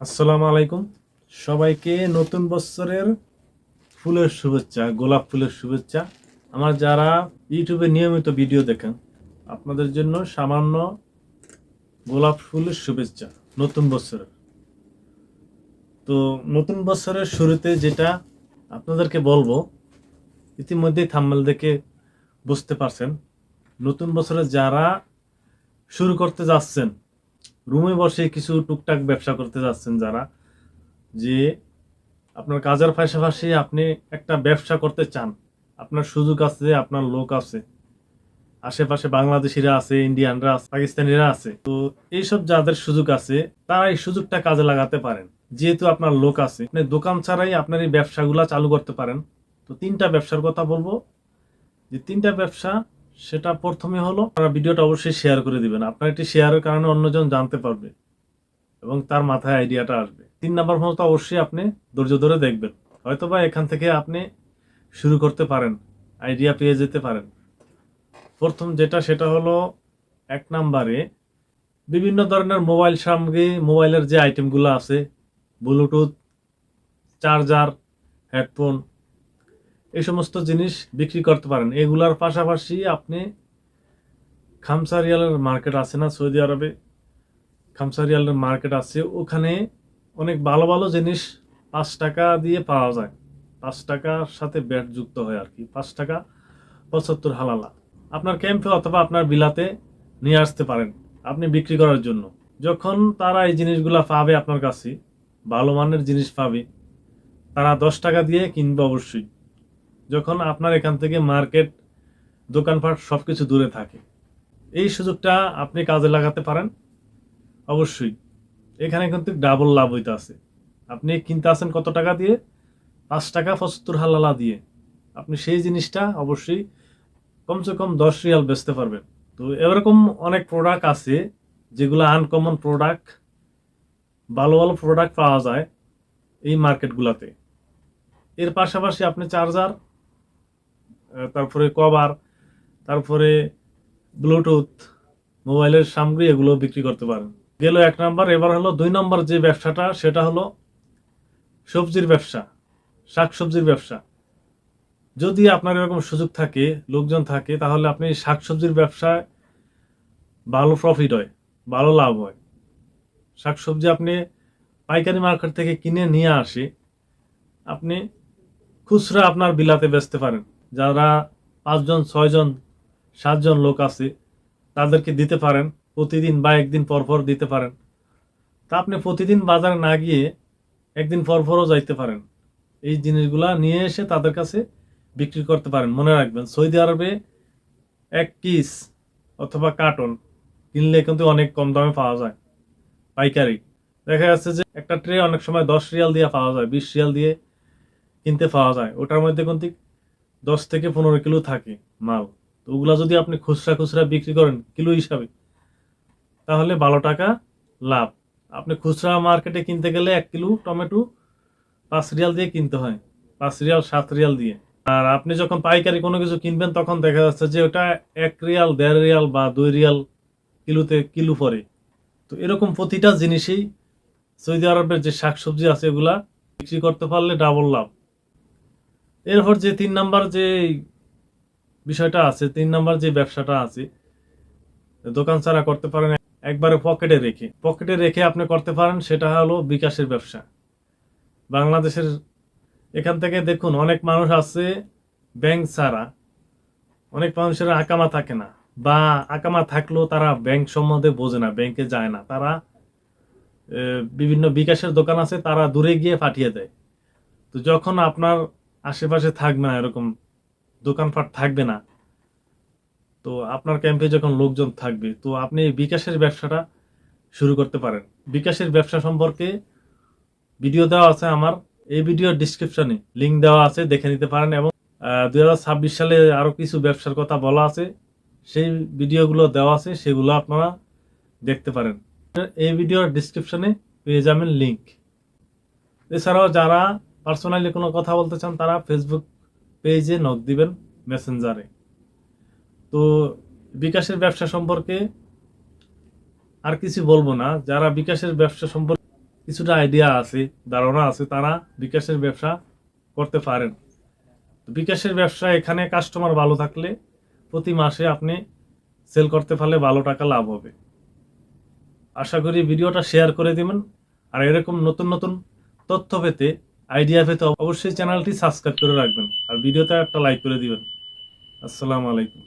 আসসালামু আলাইকুম। সবাইকে নতুন বছরের ফুলের শুভেচ্ছা, গোলাপ ফুলের শুভেচ্ছা। আমার যারা ইউটিউবে নিয়মিত ভিডিও দেখেন, আপনাদের জন্য সামান্য গোলাপ ফুলের শুভেচ্ছা নতুন বছরের। তো নতুন বছরের শুরুতে যেটা আপনাদেরকে বলব, ইতিমধ্যেই থাম্বেল দেখে বুঝতে পারছেন, নতুন বছরে যারা শুরু করতে যাচ্ছেন রুমে বসে কিছু টুকটাক ব্যবসা করতে যাচ্ছেন যারা, যে আপনার কাজের পাশাপাশি আপনি একটা ব্যবসা করতে চান, আপনার সুযোগ আছে, আপনার লোক আছে, আশেপাশে বাংলাদেশিরা আছে, ইন্ডিয়ানরা আছে, পাকিস্তানিরা আছে। তো এইসব যাদের সুযোগ আছে, তারা এই সুযোগটা কাজে লাগাতে পারেন। যেহেতু আপনার লোক আছে, আপনি দোকান ছাড়াই আপনার এই ব্যবসাগুলা চালু করতে পারেন। তো তিনটা ব্যবসার কথা বলব। যে তিনটা ব্যবসা সেটা প্রথমে হলো আপনারা ভিডিওটা অবশ্যই শেয়ার করে দিবেন। আপনার একটি শেয়ারের কারণে অন্যজন জানতে পারবে এবং তার মাথায় আইডিয়াটা আসবে। তিন নাম্বার মতো অবশ্যই আপনি ধৈর্য ধরে দেখবেন। হয়তোবা এখান থেকে আপনি শুরু করতে পারেন আইডিয়া পেয়ে যেতে পারেন। প্রথম যেটা, সেটা হলো এক নাম্বারে বিভিন্ন ধরনের মোবাইল সামগ্রী, মোবাইলের যে আইটেমগুলো আছে ব্লুটুথ চার্জার হেডফোন এই সমস্ত জিনিস বিক্রি করতে পারেন। এগুলার পাশাপাশি আপনি খামসা রিয়ালের মার্কেট আছে না সৌদি আরবে? খামসা রিয়ালের মার্কেট আছে, ওখানে অনেক ভালো ভালো জিনিস পাঁচ টাকা দিয়ে পাওয়া যায়। পাঁচ টাকার সাথে ব্যাট যুক্ত হয় আর কি। পাঁচ টাকা পঁচাত্তর হালালা। আপনার ক্যাম্পে অথবা আপনার বিলাতে নিয়ে আসতে পারেন আপনি বিক্রি করার জন্য। যখন তারা এই জিনিসগুলা পাবে আপনার কাছে, ভালো মানের জিনিস পাবে, তারা দশ টাকা দিয়ে কিনবে অবশ্যই। যখন আপনার এখান থেকে মার্কেট, দোকানপাট সব কিছু দূরে থাকে। এই সুযোগটা আপনি কাজে লাগাতে পারেন? অবশ্যই। এখানে কিন্তু ডাবল লাভ হইতে আছে। আপনি কিনতে আছেন কত টাকা দিয়ে? পাঁচ টাকা পঁচাত্তর হালালা দিয়ে। আপনি সেই জিনিসটা অবশ্যই কমসে কম দশ রিয়াল বেচতে পারবেন। তো এরকম অনেক প্রোডাক্ট আছে, যেগুলো আনকমন প্রোডাক্ট ভালো ভালো প্রোডাক্ট পাওয়া যায় এই মার্কেটগুলোতে এর পাশাপাশি আপনি চার্জার তারপরে কভার, তারপরে ব্লুটুথ, মোবাইলের সামগ্রী এগুলো বিক্রি করতে পারেন। গেল এক নাম্বার, এবার হলো দুই নম্বর যে ব্যবসাটা, সেটা হলো সবজির ব্যবসা শাক সবজির ব্যবসা। যদি আপনার এরকম সুযোগ থাকে, লোকজন থাকে, তাহলে আপনি শাক সবজির ব্যবসায় ভালো প্রফিট হয়, ভালো লাভ হয়। শাক সবজি আপনি পাইকারি মার্কেট থেকে কিনে নিয়ে আসে, আপনি খুচরা আপনার বিলাতে বেচতে পারেন। যারা পাঁচজন, ছয়জন, সাতজন লোক আছে, তাদেরকে দিতে পারেন। প্রতিদিন বা একদিন পর পর দিতে পারেন। তা আপনি প্রতিদিন বাজারে না গিয়ে একদিন পর পরও যাইতে পারেন। এই জিনিসগুলা নিয়ে এসে তাদের কাছে বিক্রি করতে পারেন। মনে রাখবেন, সৌদি আরবে এক পিস অথবা কার্টন কিনলে কিন্তু অনেক কম দামে পাওয়া যায় পাইকারি। দেখা যাচ্ছে যে একটা ট্রে অনেক সময় দশ রিয়াল দিয়ে পাওয়া যায়, বিশ রিয়াল দিয়ে কিনতে পাওয়া যায়। ওটার মধ্যে কিন্তু দশ থেকে পনেরো কিলো থাকে মাল। তো ওগুলা যদি আপনি খুচরা খুচরা বিক্রি করেন কিলো হিসাবে, তাহলে বারো টাকা লাভ। আপনি খুচরা মার্কেটে কিনতে গেলে এক কিলো টমেটো পাঁচ রিয়াল দিয়ে কিনতে হয়, পাঁচ রিয়াল, সাত রিয়াল দিয়ে। আর আপনি যখন পাইকারি কোনো কিছু কিনবেন, তখন দেখা যাচ্ছে যে ওটা এক রিয়াল, দেড় রিয়াল বা দুই রিয়াল কিলোতে কিলো পরে তো এরকম প্রতিটা জিনিসেই সৌদি আরবের যে শাকসবজি আছে, এগুলা বিক্রি করতে পারলে ডাবল লাভ। এরপর যে তিন নাম্বার যে বিষয়টা আছে, তিন নাম্বার যে ব্যবসাটা আছে, দোকান ছাড়া করতে পারেন, একবারে পকেটে রেখে। পকেটে রেখে আপনি করতে পারেন, সেটা হলো বিকাশের ব্যবসা। বাংলাদেশের এখান থেকে দেখুন, অনেক মানুষ আছে ব্যাংক ছাড়া। অনেক মানুষের আকামা থাকে না, বা আকামা থাকলেও তারা ব্যাংক সম্বন্ধে বোঝে না, ব্যাংকে যায় না। তারা বিভিন্ন বিকাশের দোকান আছে, তারা দূরে গিয়ে পাঠিয়ে দেয়। তো যখন আপনার আশেপাশে থাকবে না, এরকম দোকানপাট থাকবে না। তো আপনার ক্যাম্পে যখন লোকজন থাকবে, তো আপনি বিকাশের ব্যবসাটা শুরু করতে পারেন। বিকাশের ব্যবসা সম্পর্কে ভিডিও দেওয়া আছে আমার, এই ভিডিওর ডিসক্রিপশনে লিঙ্ক দেওয়া আছে, দেখে নিতে পারেন এবং দুই হাজার ছাব্বিশ সালে আরও কিছু ব্যবসার কথা বলা আছে, সেই ভিডিওগুলো দেওয়া আছে, সেগুলো আপনারা দেখতে পারেন। এই ভিডিওর ডিসক্রিপশনে পেয়ে যাবেন লিঙ্ক এছাড়াও যারা পার্সোনালি কোনো কথা বলতে চান, তারা ফেসবুক পেজে নক দিবেন মেসেঞ্জারে তো বিকাশের ব্যবসা সম্পর্কে আর কিছু বলব না। যারা বিকাশের ব্যবসা সম্পর্কে কিছুটা আইডিয়া আছে, ধারণা আছে, তারা বিকাশের ব্যবসা করতে পারেন। বিকাশের ব্যবসা এখানে কাস্টমার ভালো থাকলে প্রতি মাসে আপনি সেল করতে পারলে ভালো টাকা লাভ হবে। আশা করি ভিডিওটা শেয়ার করে দিবেন। আর এরকম নতুন নতুন তথ্য পেতে আইডিয়া পেতে অবশ্যই চ্যানেলটি সাবস্ক্রাইব করে রাখবেন। আর ভিডিওতে একটা লাইক করে দিবেন। আসসালামু আলাইকুম।